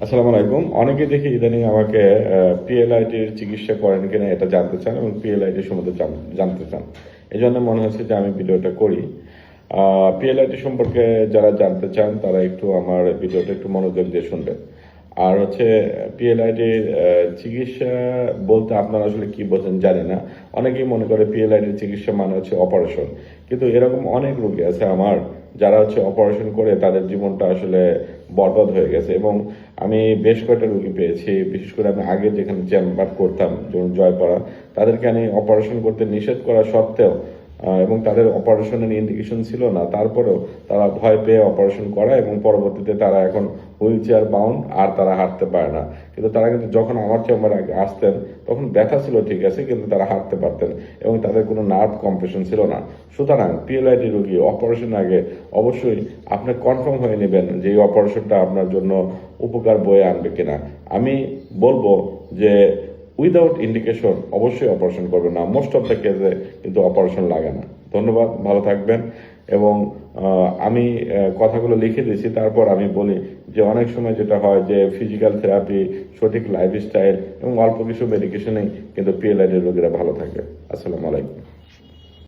আসসালামু আলাইকুম। অনেকে দেখি ইদানিং আমাকে পিএলআইটির চিকিৎসা করেন কিনা এটা জানতে চান এবং পিএলআইটি সম্বন্ধে জান- জানতে চান। এই জন্য মনে হচ্ছে যে আমি ভিডিওটা করি। পিএলআইটি সম্পর্কে যারা জানতে চান, তারা একটু আমার ভিডিওটা একটু মনোযোগ দিয়ে শুনবেন। আর হচ্ছে পিএলআইডির চিকিৎসা বলতে আপনারা আসলে কি বোঝেন জানি না। অনেকেই মনে করে পিএলআইডির চিকিৎসা মানে হচ্ছে অপারেশন। কিন্তু এরকম অনেক রোগী আছে আমার যারা হচ্ছে অপারেশন করে তাদের জীবনটা আসলে বরবাদ হয়ে গেছে। এবং আমি বেশ কয়েকটা রোগী পেয়েছি, বিশেষ করে আমি আগে যেখানে চেম্বার করতাম, যেমন জয়পাড়া, তাদেরকে আমি অপারেশন করতে নিষেধ করা সত্ত্বেও এবং তাদের অপারেশনের ইন্ডিকেশন ছিল না। তারপরেও তারা ভয় পেয়ে অপারেশন করা এবং পরবর্তীতে তারা এখন হুইল চেয়ার বাউন্ড আর তারা হাঁটতে পারে না। কিন্তু তারা কিন্তু যখন আমার চেম্বারে আসতেন, তখন ব্যথা ছিল ঠিক আছে, কিন্তু তারা হাঁটতে পারতেন এবং তাদের কোনো নার্ভ কম্প্রেশন ছিল না। সুতরাং পিএলআইডি রোগী অপারেশন আগে অবশ্যই আপনি কনফার্ম হয়ে নেবেন যে এই অপারেশনটা আপনার জন্য উপকার বয়ে আনবে কিনা। আমি বলব যে উইদাউট ইন্ডিকেশন অবশ্যই অপারেশন করবে না। মোস্ট অফ দ্য কেসে কিন্তু অপারেশন লাগে না। ধন্যবাদ, ভালো থাকবেন। এবং আমি কথাগুলো লিখে দিয়েছি, তারপর আমি বলি যে অনেক সময় যেটা হয় যে ফিজিক্যাল থেরাপি সঠিক লাইফস্টাইল এবং অল্প কিছু মেডিকেশনেই কিন্তু পিএলআইডি রোগীরা ভালো থাকে। আসসালামু আলাইকুম।